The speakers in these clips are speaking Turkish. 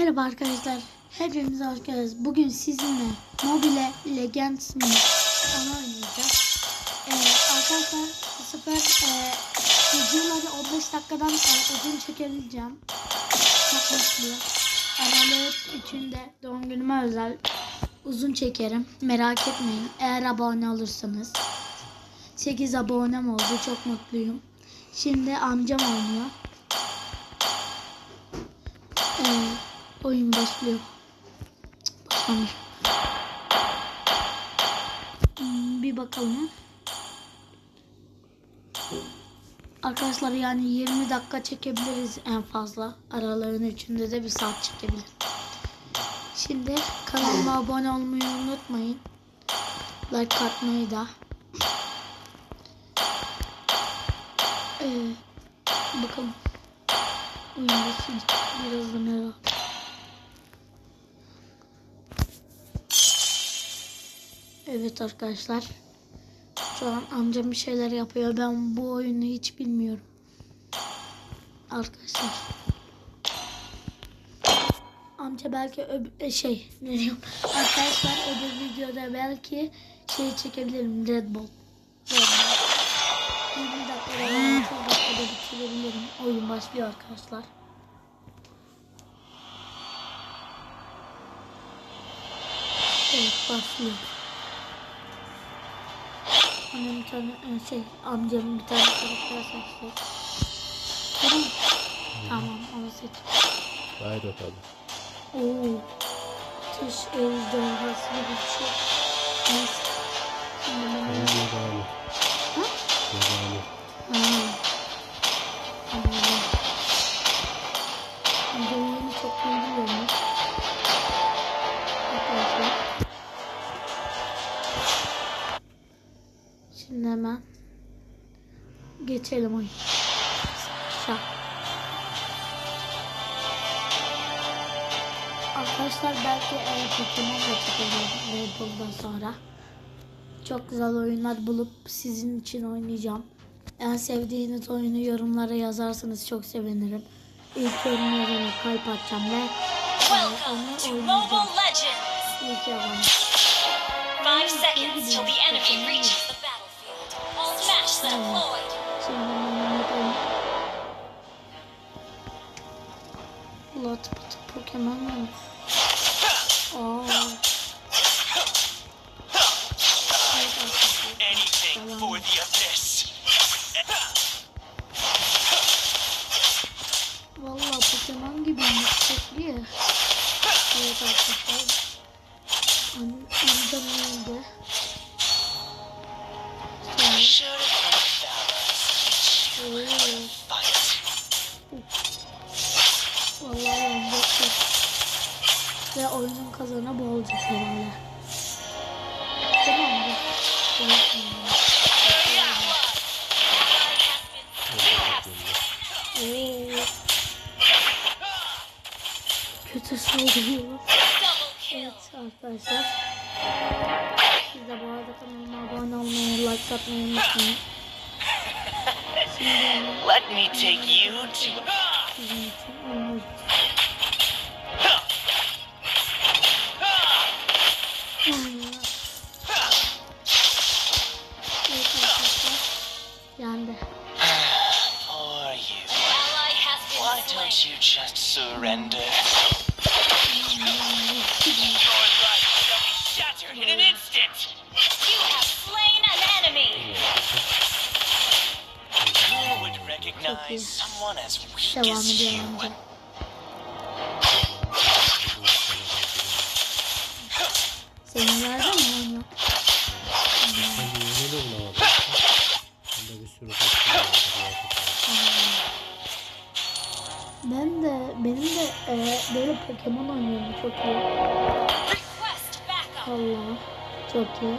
Merhaba arkadaşlar. Hepinize hoş. Bugün sizinle Mobile Legends mi? Onu oynayacağız. Ee, arkadaşlar bu sefer e, videoları 15 dakikadan e, uzun çekebileceğim. Çok mutluyum. Aralık 3'ünde doğum günüme özel uzun çekerim. Merak etmeyin. Eğer abone olursanız. 8 abonem oldu. Çok mutluyum. Şimdi amcam oynuyor. Ee, oyun başlıyor. Başlamış. Hmm, bir bakalım. Arkadaşlar yani 20 dakika çekebiliriz en fazla. Aralarının üçünde de bir saat çekebiliriz. Şimdi kanalıma abone olmayı unutmayın. Like atmayı da. Ee, bakalım. Oyunda silecek birazdan herhalde. Evet arkadaşlar. Şu an amcam bir şeyler yapıyor. Ben bu oyunu hiç bilmiyorum. Arkadaşlar. Amca belki öb- e, şey ne diyeyim. Arkadaşlar öbür videoda belki şey çekebilirim. Red Bull. Red Bull. 20 dakikada veya 30 dakikada bitirebilirim. Oyun başlıyor arkadaşlar. Evet başlıyor. Annem bir tane e, şey amcamın bir tane karakter seçti. Tamam. Tamam onu seç. Haydi bakalım. Oo. Ateş ejderhası gibi bir şey. Neyse. Şimdi ben Ben onu... Cezanı. Ha? Cezanı. Ha. Geçelim oyun. Şak. Arkadaşlar belki e, Pokemon da çıkacak sonra. Çok güzel oyunlar bulup sizin için oynayacağım. En sevdiğiniz oyunu yorumlara yazarsanız çok sevinirim. İlk yorum yazana kalp atacağım ve e, onu to oynayacağım. İlk abone. Five seconds till the enemy reaches the battlefield. All match them herhalde. Tamam mı? Kötü saldırıyor. Evet arkadaşlar. Siz de bu arada kanalıma abone olmayı, like atmayı unutmayın. Let me take you to. Why been don't you just surrender? Your life shall be shattered in an instant. You have slain an enemy. Who would recognize someone as weak Devam as ediyor you? amca. Ben de benim de e, böyle Pokemon oynuyorum çok iyi. Allah çok iyi.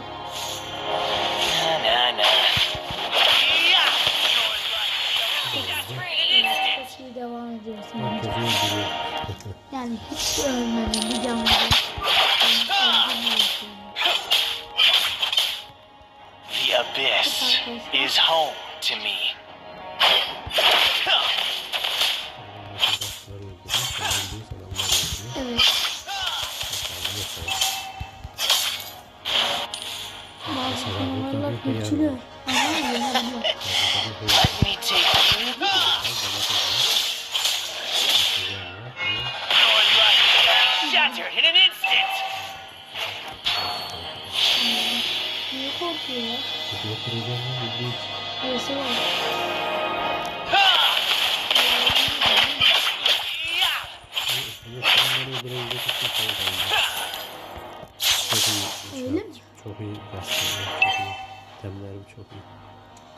Çok iyi devam ediyorsun. Herkesi bence. öldürüyor. Yani hiç ölmedim bir canlı. The abyss is home to me. İyi. Öyle mi? Çok iyi bastım. Çok iyi. Temlerim çok iyi.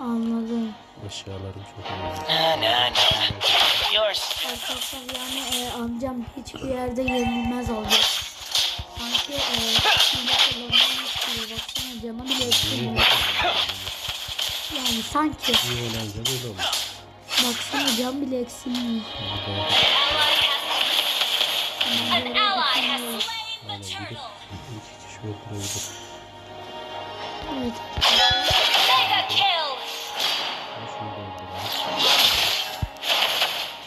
Anladım. Eşyalarım çok iyi. Yours. Arkadaşlar yani e, amcam hiçbir yerde yenilmez oldu. Sanki e, kullanılmış gibi. Baksana canı bile İyi eksilmiyor. Yani sanki. iyi oynayınca böyle olur. Baksana can bile eksilmiyor. An ally has slain the turtle. iki kişi öldürebilir. Evet.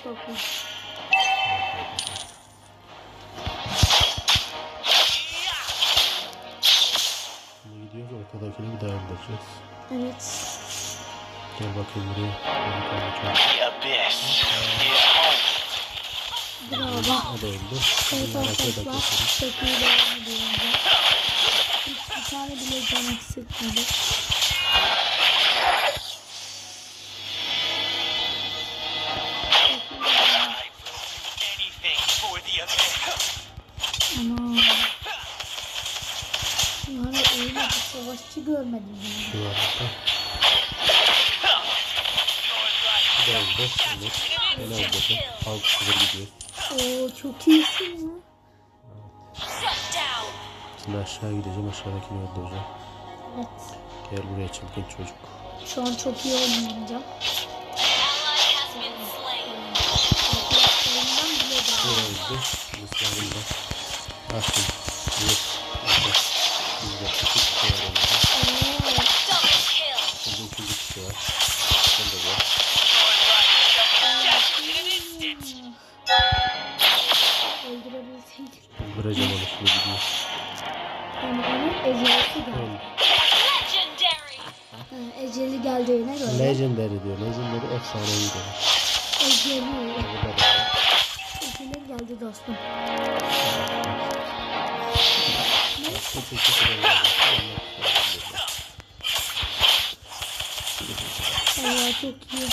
Çok iyi. Şimdi gidiyoruz ortadakini bir daha öldüreceğiz. Evet. Gel bakayım buraya. The abyss is home. Bravo. O da öldü. Evet arkadaşlar. Çok iyi devam ediyor. Tane bile can eksiltmedi. I will do anything for the abyss. Ana. Yani öyle bir savaşçı görmedim. Şu life Bu da. Evet. Beni öldürdü. Halk gidiyor. Oo çok iyisin ya. Şimdi aşağı gideceğim. Aşağıdakini öldüreceğim. Evet. Gel buraya çılgın çocuk. Şu an çok iyi oynayacağım. Ally has been slain. Arkadaşlarımdan bile Bu daha. öldü. Mısrağım da. Açtım. Yok. Bizde iki kişi var kill. Şimdi ikinci kişi var. De var. öldürebilseydik. Öldüreceğim onu şimdi gidiyor. Yani onun ecelisi geldi. Ha, eceli geldiğine göre. Legendary diyor. Legendary efsanevi diyor. Eceli. Eceli geldi dostum. Allah çok iyi.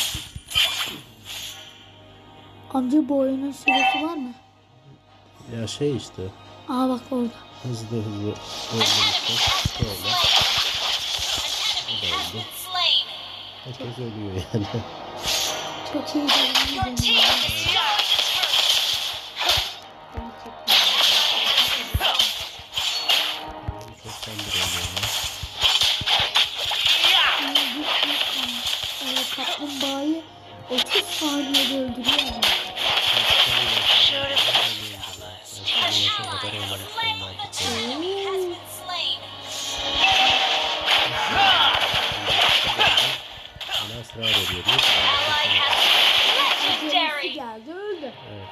Amca bu oyunun süresi var mı? Ya şey işte. Aa bak orada. Hızlı hızlı öldürmüşler. Böyle. slain. Herkes ölüyor yani. Çok iyi kaplumbağayı 30 saniyede öldürüyor legendary. geldi öldü. Evet.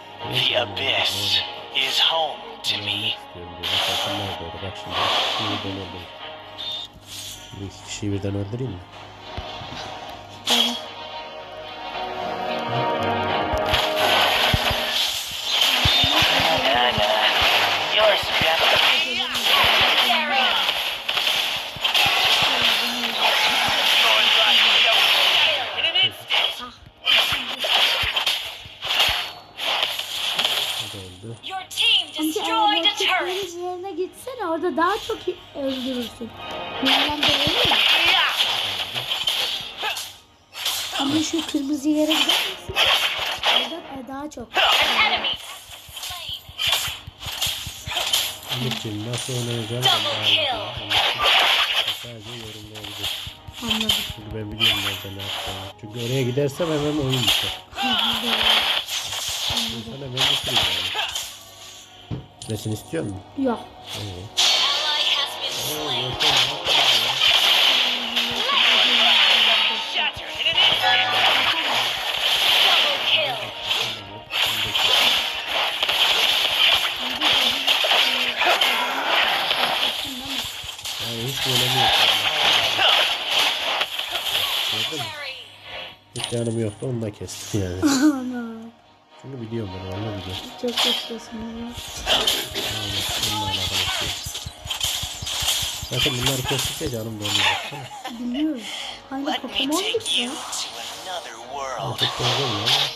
The abyss is home to Ben me. ölmek istiyorum diyor. Mesela şunlar çok öldürürsün. Öyle mi? Yeah. Ama şu kırmızı yere gider misin? Orada e, daha çok. Ümit'ciğim nasıl oynayacağım? Sadece yorumlayabilir. Anladım. Çünkü ben biliyorum nerede ne yapacağımı. Çünkü oraya gidersem hemen oyun biter. İnsan hemen bitirir yani. Nesin istiyor musun? Yok. Evet. Canım yoktu onu da kestim yani. Çünkü biliyorum ben onu biliyorum. Çok yaşlısın ya. Zaten bunları kestikçe canım. Aynı Let me Pokemon take gibi you ya.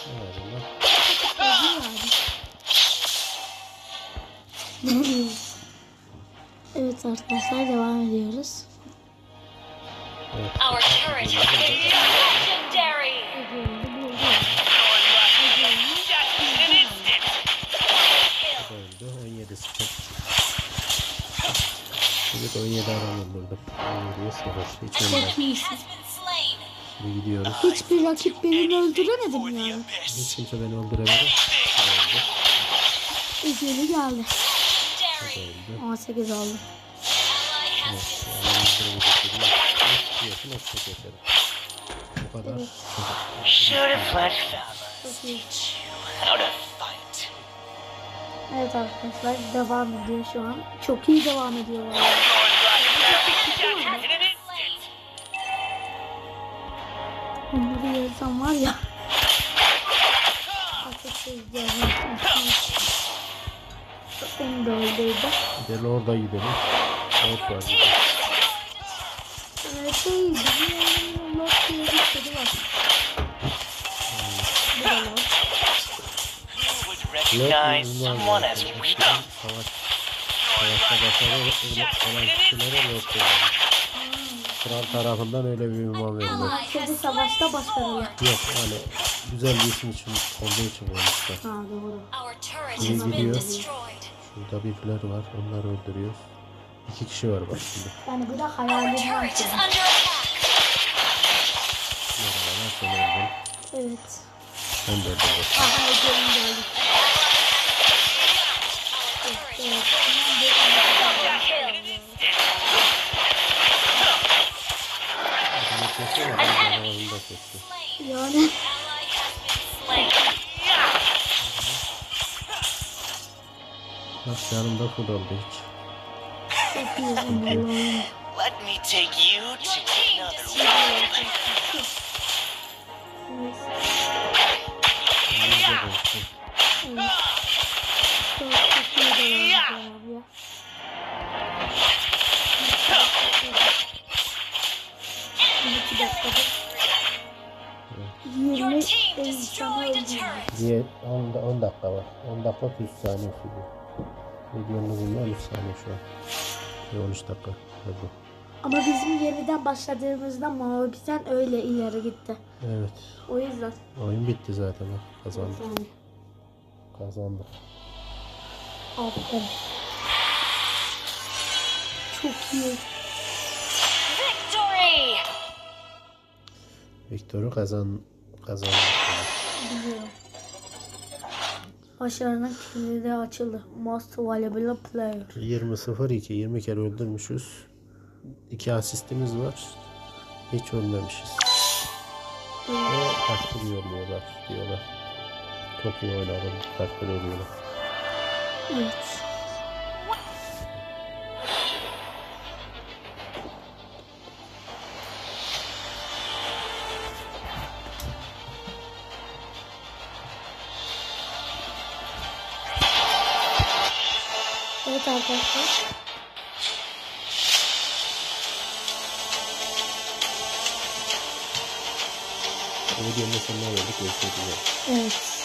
en azından. Evet arkadaşlar devam ediyoruz. Evet. 17 adam öldürdüm. 17'ye 0. Hiç. Çok iyisin. Şimdi gidiyoruz. Hiçbir rakip beni öldüremedi mi yani? Hiç kimse beni öldüremedi. Öldü. Üzeri geldi. Öldü. 18 oldu. Yani. Nasıl geçerim. Bu kadar. Should have let Fama Çok iyi. how to fight. Evet arkadaşlar devam ediyor şu an. Çok iyi devam ediyor. vallahi. Just in an instant. Bunları yersem var ya. Onu da öldürdü. Gel orada gidelim. Bir de. Ee, şey, bizim yanımda Lord diye bir kedi var. Recognize someone as Başarılı olan kişilere yok yani. Kral tarafından öyle bir ünvan veriliyor. Kedi savaşta başarılı. Yok hani güzel bir isim için olduğu için koymuşlar. Ha doğru. Our turret İyi has been gidiyor. destroyed. Şurada birileri var. Onları öldürüyoruz. İki kişi var bak şimdi. Yani bu da under attack. Merhabalar. Sen öldün. Evet. Ben de öldüm. Aha Ege'nin geldi. Yani. Bak yanımda full oldu hiç. Let me take you to another world. 20 team insanı destroyed a öldürdü. turret. Diye 10, da- 10 dakika var. 10 dakika 30 saniye sürüyor. Videonun uzunluğu 13 saniye şu an. Ve 13 dakika. oldu. Ama bizim yeniden başladığımızda Mavi Biten öyle ileri gitti. Evet. O yüzden. Oyun bitti zaten. Kazandık. Yani, Kazandık. aferin. Çok iyi. Victor'u kazan kazandık. Biliyorum. Başarının kilidi açıldı. Most valuable player. 20-0-2. 20 kere öldürmüşüz. 2 asistimiz var. Hiç ölmemişiz. Ve takdir yolluyorlar diyorlar. Çok iyi oynadın. Takdir ediyorlar. Evet. Arkadaşlar. Videonun sonuna geldik. Görüşmek üzere. Evet.